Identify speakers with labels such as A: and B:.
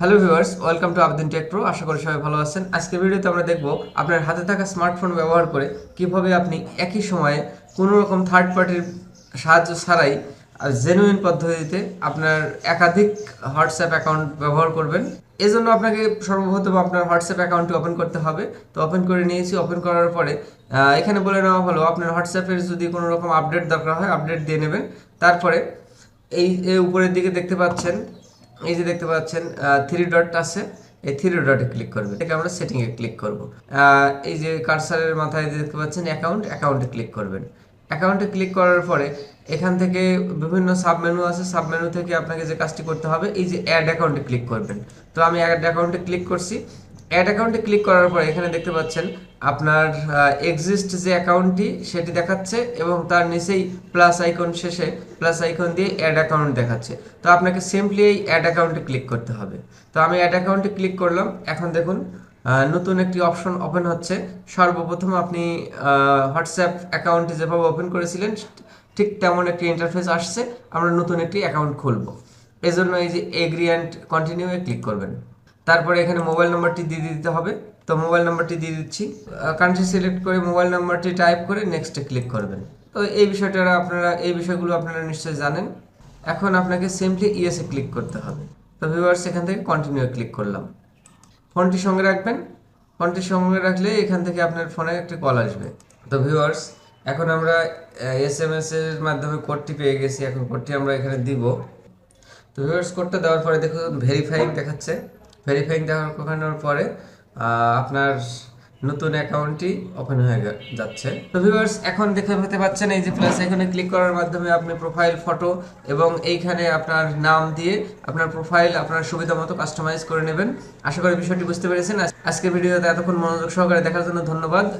A: Hello viewers welcome to Abdin tech pro আশা করি সবাই ভালো আছেন। আজকে ভিডিওতে আমরা দেখব আপনার হাতে থাকা স্মার্টফোন ব্যবহার করে কীভাবে আপনি একই সময়ে কোনো রকম থার্ড পার্টির সাহায্য ছাড়াই জেনুইন পদ্ধতিতে আপনার একাধিক হোয়াটসঅ্যাপ অ্যাকাউন্ট ব্যবহার করবেন। এজন্য আপনাকে সর্বপ্রথম আপনার হোয়াটসঅ্যাপ অ্যাকাউন্টটি ওপেন করতে হবে। তো ওপেন করে নিয়েছি ওপেন করার পরে এখানে বলে নেওয়া হলো, আপনার হোয়াটসঅ্যাপের যদি কোনো রকম আপডেট দরকার হয় আপডেট দিয়ে নেবেন। তারপরে এই উপরের দিকে দেখতে পাচ্ছেন এই যে দেখতে পাচ্ছেন থ্রি ডট আছে, এই থ্রি ডটে ক্লিক করবে এটাকে আমরা সেটিংয়ে ক্লিক করব। এই যে কার্সারের মাথায় যে দেখতে পাচ্ছেন অ্যাকাউন্ট অ্যাকাউন্টে ক্লিক করবেন। অ্যাকাউন্টে ক্লিক করার পরে এখান থেকে বিভিন্ন সাবমেনু আছে সাবমেনু থেকে আপনাকে যে কাজটি করতে হবে, এই যে অ্যাড অ্যাকাউন্টে ক্লিক করবেন। তো আমি অ্যাড অ্যাকাউন্টে ক্লিক করছি অ্যাড অ্যাকাউন্টে ক্লিক করার পরে এখানে দেখতে পাচ্ছেন আপনার এক্সিস্ট যে অ্যাকাউন্টটি সেটি দেখাচ্ছে এবং তার নিচেই প্লাস আইকন শেষে প্লাস আইকন দিয়ে অ্যাড অ্যাকাউন্ট দেখাচ্ছে। তো আপনাকে সিম্পলি এই অ্যাড অ্যাকাউন্টে ক্লিক করতে হবে। তো আমি অ্যাড অ্যাকাউন্টে ক্লিক করলাম। এখন দেখুন নতুন একটি অপশন ওপেন হচ্ছে। সর্বপ্রথম আপনি হোয়াটসঅ্যাপ অ্যাকাউন্টটি যেভাবে ওপেন করেছিলেন, ঠিক তেমন একটি ইন্টারফেস আসছে। আমরা নতুন একটি অ্যাকাউন্ট খুলব। এজন্য এই যে এগ্রি অ্যান্ড কন্টিনিউ এ ক্লিক করবেন। তারপরে এখানে মোবাইল নাম্বারটি দিয়ে দিতে হবে। তো মোবাইল নাম্বারটি দিয়ে দিচ্ছি। কান্ট্রি সিলেক্ট করে মোবাইল নাম্বারটি টাইপ করে নেক্সটে ক্লিক করবেন। তো এই বিষয়টা আপনারা, এই বিষয়গুলো আপনারা নিশ্চয়ই জানেন। এখন আপনাকে সিম্পলি ইয়েসে ক্লিক করতে হবে। তো ভিউয়ার্স এখান থেকে কন্টিনিউ ক্লিক করলাম। ফোনটি সঙ্গে রাখবেন। ফোনটি সঙ্গে রাখলে এখান থেকে আপনার ফোনে একটা কল আসবে। তো ভিউয়ার্স এখন আমরা এস এম এস এর মাধ্যমে কোডটি পেয়ে গেছি। এখন কোডটি আমরা এখানে দিব। তো ভিউয়ার্স কোডটা দেওয়ার পরে দেখুন ভেরিফাইং দেখাচ্ছে। ভেরিফাইং দেখানোর পরে আপনার নতুন অ্যাকাউন্টটি ওপেন হয়ে যাচ্ছে। তো ভিউয়ার্স এখন দেখে পেতে পাচ্ছেন এই যে প্লাস এখানে ক্লিক করার মাধ্যমে আপনি প্রোফাইল ফটো এবং এইখানে আপনার নাম দিয়ে আপনার প্রোফাইল আপনার সুবিধা মতো কাস্টমাইজ করে নেবেন। আশা করি বিষয়টি বুঝতে পেরেছেন। আজ- আজকের ভিডিওতে এতক্ষণ মনোযোগ সহকারে দেখার জন্য ধন্যবাদ।